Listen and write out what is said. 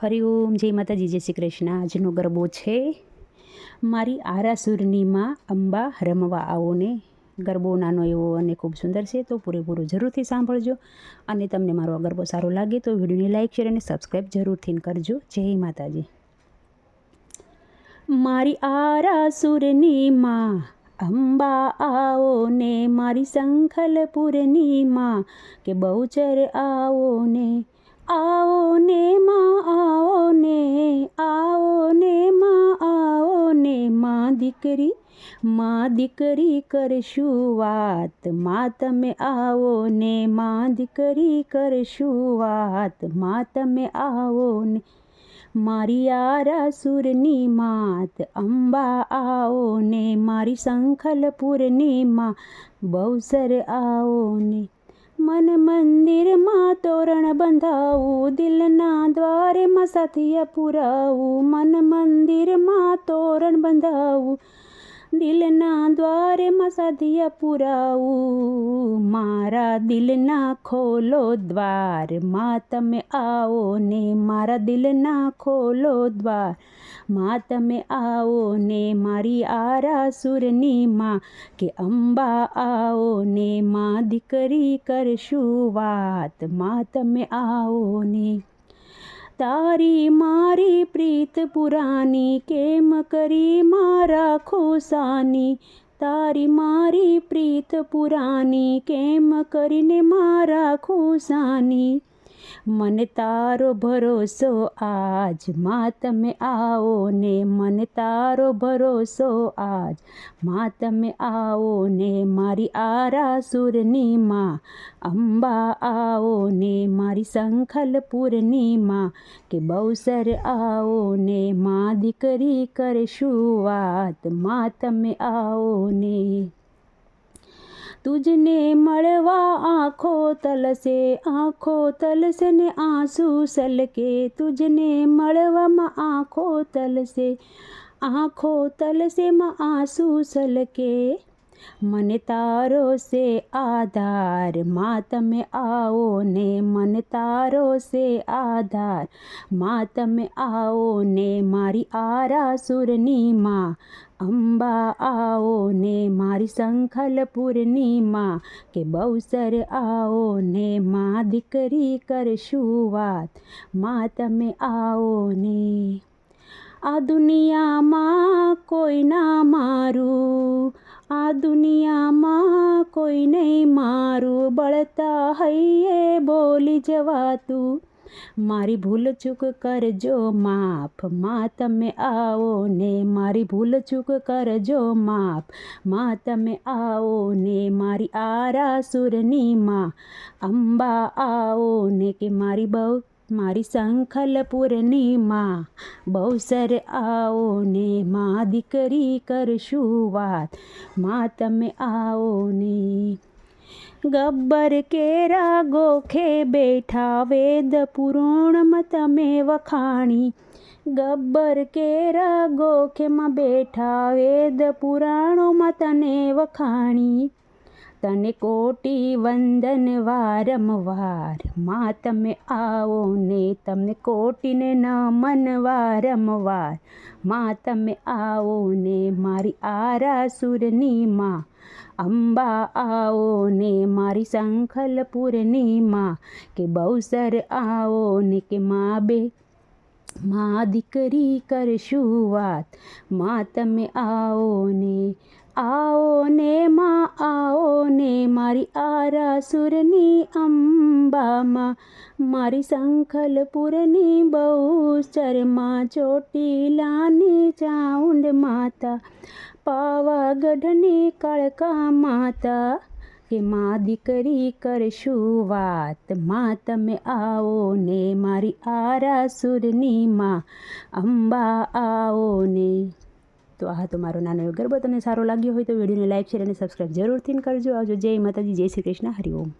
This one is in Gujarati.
હરિઓમ જય માતાજી, જય શ્રી કૃષ્ણ. આજનો ગરબો છે મારી આરાસુરની માં અંબા રમવા આવો ને. ગરબો નાનો એવો અને ખૂબ સુંદર છે, તો પૂરેપૂરું જરૂરથી સાંભળજો અને તમને મારો આ ગરબો સારો લાગે તો વિડીયોને લાઇક શેર અને સબસ્ક્રાઈબ જરૂરથી કરજો. જય માતાજી. મારી આરાસુરની માં અંબા આવો ને, મારી સંખલપુરની માં કે બહુચર આવો ને. આવો ને માં, આવો ને આવો ને માં, આવો ને માં દીકરી માં દીકરી કરશું વાત. માં તમે આવો ને, માં દીકરી કરશું વાત. માં તમે આવો ને, મારી આરાસુરની માત. અંબા આવો ને, મારી સંખલપુરની માં. બહુસર આવો ને મન મંદિરમાં તોરણ બંધાવું દિલના દ્વારેમાં સાથિયા પુરાવું. મન મંદિરમાં તોરણ બંધાવું દિલના દ્વારે મસાધિયા પુરાવું. મારા દિલના ખોલો દ્વારમાં તમે આવો ને, મારા દિલના ખોલો દ્વારમાં તમે આવો ને, મારી આરાસુરની માં કે અંબા આવો ને, માં દીકરી કરશું વાતમાં તમે આવો ને. તારી મારી પ્રીત પુરાની કેમ કરી મારા ખોસાની? તારી મારી પ્રીત પુરાની કેમ કરીને મારા ખોસાની? મને તારો ભરોસો આજ. માં, તમે આવો ને મને તારો ભરોસો આજ. માં, તમે આવો ને મારી આરાસુરની માં. અંબા, આવો ને મારી શંખલપુરની માં. કે બહુસર આવો ને માં દીકરી કરશું વાત. માં, તમે આવો ને તુજને મળવા આંખો તલસે આંખો તલસે ને આંસુ સલકે. તુજને મળવામાં આંખો તલસે, આંખો તલસેમાં આંસુ સલકે. મને તારો સે આધાર, માં તમે આવો ને મને તારો સે આધાર. માં તમે આવો ને મારી આરાસુરની માં અંબા, આવો ને મારી સંખલપુરની માં, કે બહુસર આવો ને માં દીકરી કરશું વાત. માં, તમે આવો ને. આ દુનિયામાં કોઈ ના મારું, આ દુનિયામાં કોઈ નહીં મારું. બળતા હૈયે બોલી જવાતું મારી ભૂલ ચૂક કરજો, માફ. માં તમે આવો ને મારી ભૂલ ચૂક કરજો, માફ. માં તમે આવો ને મારી આરાસુરની માં. અંબા આવો ને કે મારી બહુ, મારી શંખલપુરની માં. બહુસર આવો ને માં દીકરી કરશું વાત. માં તમે આવો ને ગબ્બર કેરા ગોખે બેઠા વેદ પુરાણમાં તમે વખાણી. ગબ્બર કેરા ગોખેમાં બેઠા વેદ પુરાણોમાં તને વખાણી. તને કોટી વંદન વારંવારમાં તમે આવો ને તમને કોટીને નમન વારંવારમાં તમે આવો ને મારી આરાસુરની માં. અંબા આવો ને મારી સંખલપુરની માં. કે બહુસર આવો ને કે મા બે. માં દીકરી કરશું વાત. માં તમે આવો ને ને મારી આરાસુરની અંબામાં, મારી સંખલપુરની બહુચરમાં, ચોટીલાની ચાઉંડ માતા, પાવાગઢની કાળકા માતા, કે માં દીકરી કરશું વાત, માં તમે આવો ને મારી આરાસુરની માં, અંબા આવો ને. તો આ તો મારો નાનો એવો ગરબો. તમને સારો લાગ્યો હોય તો વિડીયોને લાઈક, શેર અને સબસ્ક્રાઈબ જરૂરથી કરજો. આવજો. જય માતાજી. જય શ્રી કૃષ્ણ. હરિઓમ